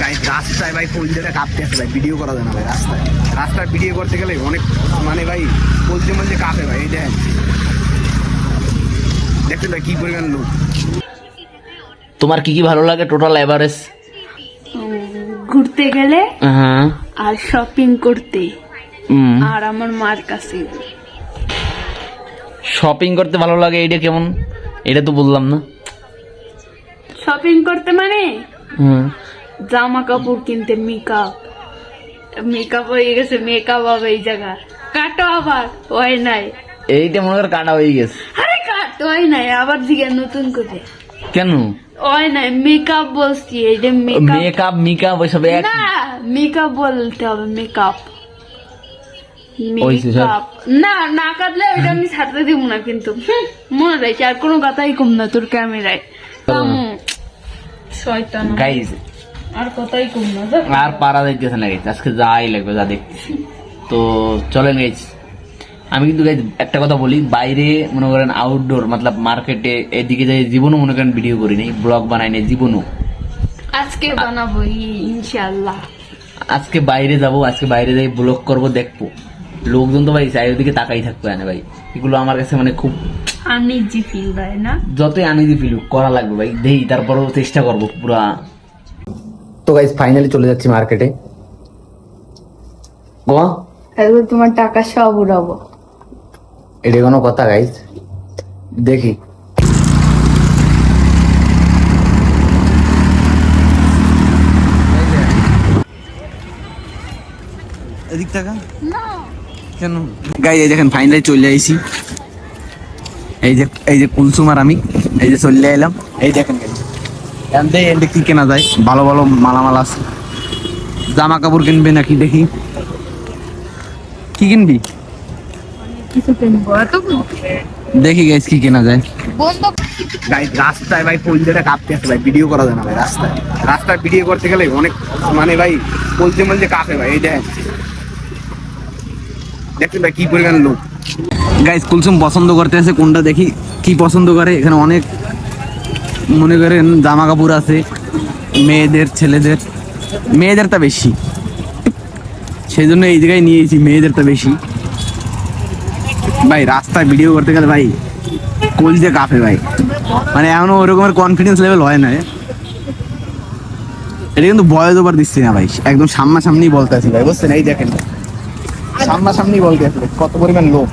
Guys রাস্তায় ভাই কলজেটা কাঁপতে আছে ভাই ভিডিও করা যায় না ভাই রাস্তায়। রাস্তায় ভিডিও করতে গেলে অনেক মানে ভাই কলজে মলজে কাঁপে ভাই এই দেখেন দেখছেন ভাই কি পরিমাণ লোক। তোমার কি কি ভালো লাগে টোটাল এভারেজ ঘুরতে গেলে হ্যাঁ। আর শপিং করতে। হুম। আর আমার মার কাছে। শপিং করতে ভালো লাগে এইটা কেমন? এটা তো বললাম না। শপিং করতে মানে? হুম। জামা কাপড় কিনতে মেকআপ। মেকআপ হয়ে গেছে মেকআপ হবে এই জায়গা কাটো আবার হয় নাই। এইটা মনে কর কাটা হয়ে গেছে। আরে কাটো হয় নাই আবার দিকে নতুন করে। কেন? হয় নাই মেকআপ বলছি এইটা মেকআপ মেকআপ মেকআপ ওইসব এক না মেকআপ বলতে হবে মেকআপ। না না কাটলে ওইটা আমি ছাড়তে দিব না কিন্তু। মনে রাখছি আর কোনো কথাই কম না তোর ক্যামেরায়। শয়তান। গাইজ আর কথাই কম আর পারা দেখতেছে না গাইজ আজকে যাই লাগবে যা দেখতেছি। তো চলেন গাইজ আমি কিন্তু একটা কথা বলি বাইরে মনে করেন আউটডোর মতলব মার্কেটে এদিকে যাই জীবনও মনে করেন ভিডিও করি নাই ব্লগ বানাই নাই জীবনও। আজকে বানাবো ইনশাআল্লাহ। আজকে বাইরে যাব আজকে বাইরে যাই ব্লগ করব দেখব। লোকজন তো ভাই চারিদিকে তাকাই থাকবে না ভাই এগুলো আমার কাছে মানে খুব আনইজি ফিল দেয় না? যতই আনিজি ফিল করা লাগবে ভাই দেই তারপরেও চেষ্টা করব পুরা তো গাইজ ফাইনালি চলে যাচ্ছি মার্কেটে গোয়া এবার তোমার টাকা সব উড়াবো। এটা কোনো কথা গাইজ দেখি। এদিক টাকা কেন? গাই এই দেখেন ফাইনালি চলে আইছি। এই যে এই যে কুলসুম আর আমি এই যে চলে এলাম। এই দেখেন এনতে এনতে কি কেনা যায়? ভালো ভালো মালামাল আছে। জামা কাপড় কিনবে নাকি দেখি? কি কিনবি? কিছু কিনবো দেখি গাইস কি কেনা যায়। রাস্তায় ভাই কলজেটা কাঁপতে আছে ভাই ভিডিও করা যায় না ভাই রাস্তায়। রাস্তায় ভিডিও করতে গেলে অনেক মানে ভাই কলজে মলজে কাঁপে ভাই এই দেখেন। দেখছেন ভাই কি পরিমাণ লোক। গাইস কুলসুম পছন্দ করতে আছে কোনটা দেখি? কি পছন্দ করে? এখানে অনেক মনে করেন জামা কাপড় আছে মেয়েদের ছেলেদের মেয়েদেরটা বেশি। সেই জন্য এই জায়গায় নিয়েছি মেয়েদেরটা বেশি। ভাই রাস্তায় ভিডিও করতে গেলে ভাই কলজে কাঁপে ভাই। মানে এমন ওরকমের কনফিডেন্স লেভেল হয় না। এটা কিন্তু বয়স ওভার দিচ্ছি না ভাই একদম সামনাসামনি বলতে আছি ভাই বুঝছেন? এই দেখেন সামনাসামনি বলতে ভাই, কত পরিমাণ লোক।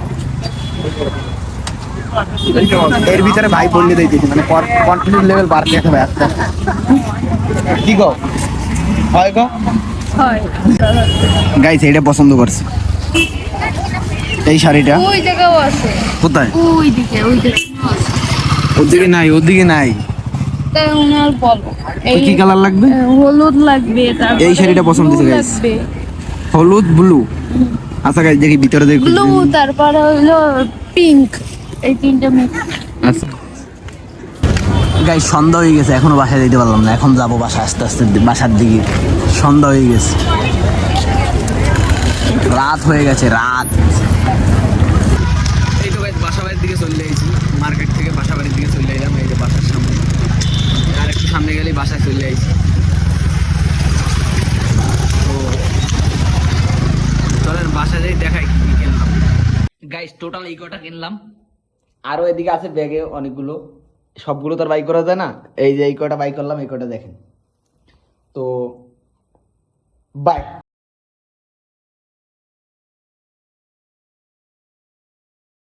এর ভিতরে ভাই বললে দিয়ে দিয়েছি মানে কনফিডেন্স লেভেল বাড়তে ভাই আস্তে। কি গো? হয় গো? হয়। গাইস এটা পছন্দ করছে। এই শাড়িটা। ওই জায়গাও আছে। কোথায়? ওই দিকে ওই দিকে। ওদিকে নাই ওদিকে নাই। ওনার বলো। কি কালার লাগবে? হলুদ লাগবে এই শাড়িটা পছন্দ হয়েছে, blue হলুদ ব্লু আচ্ছা গাইস দেখি ভিতরে দেখি। ব্লু তারপরে হলো পিঙ্ক এই তিনটা মিক্স আচ্ছা। গাই সন্ধ্যা হয়ে গেছে এখনও বাসায় যেতে পারলাম না। এখন যাব বাসা আস্তে আস্তে বাসার দিকে। সন্ধ্যা হয়ে গেছে। রাত হয়ে গেছে রাত। এই তো গাইস বাসা বাড়ির দিকে চলে এসেছি। মার্কেট থেকে বাসা বাড়ির দিকে চলে এলাম এই যে বাসার সামনে। আর একটু সামনে গেলেই বাসায় চলে আইছি। তো চলেন বাসা যাই দেখাই কি কি কিনলাম। গাইস টোটাল এই কটা কিনলাম। আরও এদিকে আছে ব্যাগে অনেকগুলো। সবগুলো তো আর বাই করা যায় না। এই যে এই কটা বাই করলাম, এই কটা দেখেন। তো বাই